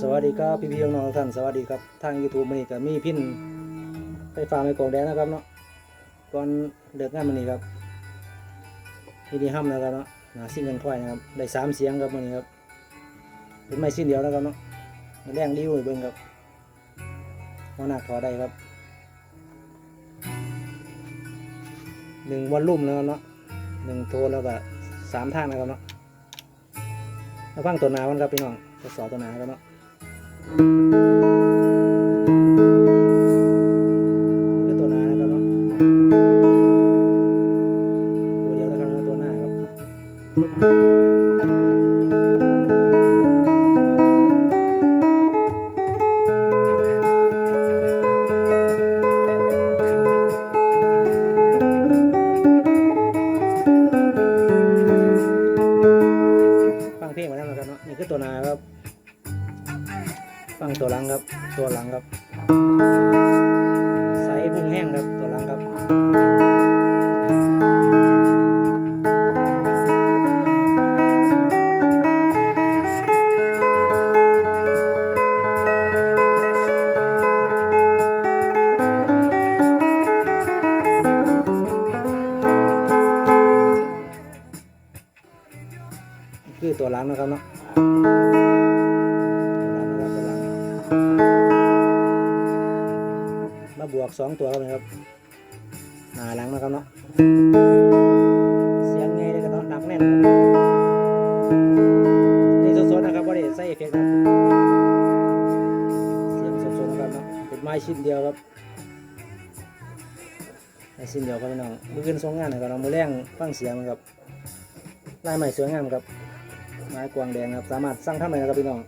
สวัสดีครับพี่พี่น้องทุกท่านสวัสดีครับทาง YouTube มันนี่ก็มีพินไฟฟ้าไม่กองแดงนะครับเนาะก่อนเลิกงานมันนี่ครับที่นี่ห้ำนะครับเนาะหนาซิ่งกันค่อยนะครับได้สามเสียงครับมันนี้ครับเป็นไม่สิ้นเดียวนะครับเนาะมาแรงรีวิวให้เบิ่งครับหัวหนักถอได้ครับหนึ่งวันลุ่มนะครับเนาะหนึ่งโทนแล้วก็สามทางนะครับเนาะ มาฟังตัวนาวันครับพี่น้องทดสอบตัวนาครับเนาะนี่คือตัวหน้านะครับเนาะตัวเดียวนะครับเนาะตัวหน้าครับ ฟังตัวหลังครับ ตัวหลังครับใส่พุงแห้งครับตัวหลังครับคือตัวหลังนะครับเนาะ บวกสองตัวครับนะครับหาหลังนะครับเนาะเสียงไงเลยกันเนาะหนักแน่นครับนี่สดๆนะครับว่าได้ใส่เอฟเฟกต์นะครับเสียงสดๆนะครับเนาะเป็นไม้ชิ้นเดียวครับไม้ชิ้นเดียวครับพี่น้องมือขึ้นทรงงานนะครับเรามือแรงฟังเสียงนะครับลายใหม่สวยงามครับไม้กวางแดงครับ สามารถสร้างทำได้นะครับพี่น้อง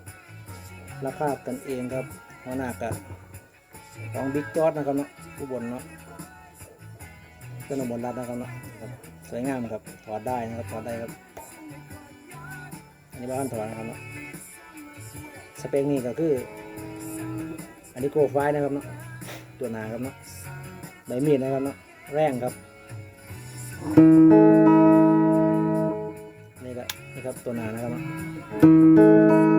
ราคากันเองครับหัวหน้ากะ ของบิ๊กจอดนะครับเนาะผู้บนเนาะเครื่องบนรัดนะครับเนาะสวยงามครับถอดได้นะครับถอดได้ครับอันนี้บ้านถอดนะครับเนาะสเปคนี่ก็คือ อันนี้โกไฟนะครับเนาะตัวหนาครับเนาะใบมีดนะครับเนาะแรงครับนี่ก็นี่ครับตัวหนานะครับเนาะ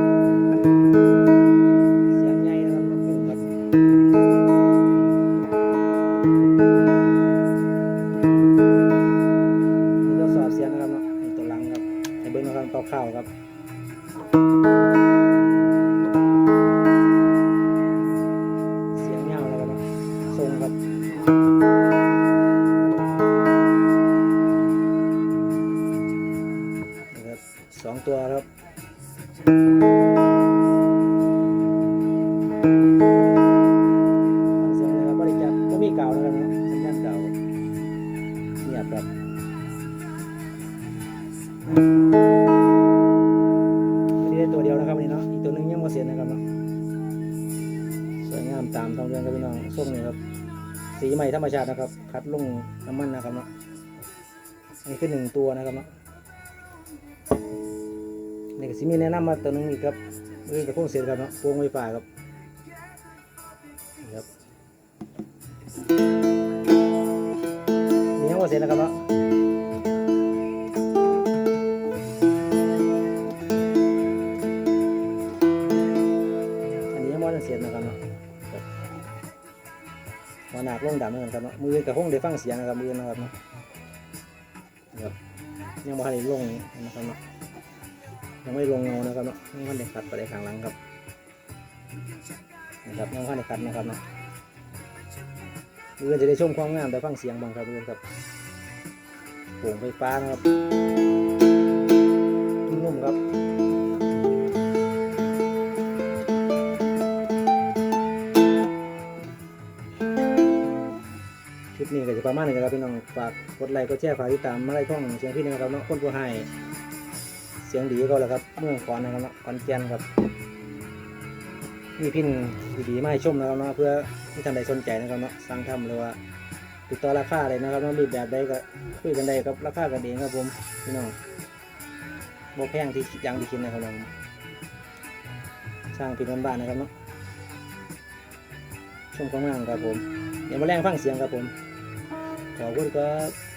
เก่าวครับเสียงเงาแล้วครับเนาะทรงครับนี่ครับสองตัวครับฟังเสียงนะครับบริจับก็มีเก่านะครับเนาะสัญญาณเก่าเงียบครับ นะครับวันนี้เนาะอีกตัวหนึงยังมาเสียนะครับเนาะสวยงามตามทองเรืองครับพี่น้องส้มนี่ครับ สีใหม่ธรรมชาตินะครับ คัดลุ่งน้ำมันนะครับเนาะอันนี้คือหนึ่งตัวนะครับเนาะนี่ก็สิมีแนะนำมาตัวหนึงอีกครับมืองกับพวกเสียครับเนาะพวงไฟฟ้าครับนี่ครับนี่ยังมาเสียนะครับเนาะ ลงดำเหมือนกันเนาะมือกับห้องได้ฟังเสียงนะครับมือนะครับเนาะครับยังไม่ทันได้ลงนะครับเนาะยังไม่ลงเงานะครับเนาะยังไม่ได้ขัดไปได้ข้างหลังครับนะครับยังไม่ได้ขัดนะครับเนาะมือจะได้ชมความงามแต่ฟังเสียงบ้างครับมือครับโป่งไฟฟ้านะครับนุ่มครับ นี้ก็จะประมาณนี้นะครับพี่น้องฝากกดไลค์กดแชร์ฝากติดตามมาไล่ท่องเสียงพี่นะครับเนาะคนผู้ให้เสียงดีก็แล้วครับเมืองขอนนะครับเนาะขอนแก่นครับมีพินดีๆมาให้ชมนะครับเนาะเพื่อที่ท่านใดสนใจนะครับเนาะสั่งทำหรือว่าติดต่อราคาอะไรนะครับเนาะมีแบบใดก็คุยกันได้ครับราคากันเองครับผมพี่น้องโบแพงที่ยังที่คิดนะครับผมสร้างพินบ้านๆนะครับเนาะชมความงามครับผมอย่ามาแรงฟังเสียงครับผม ขอบคุณครับ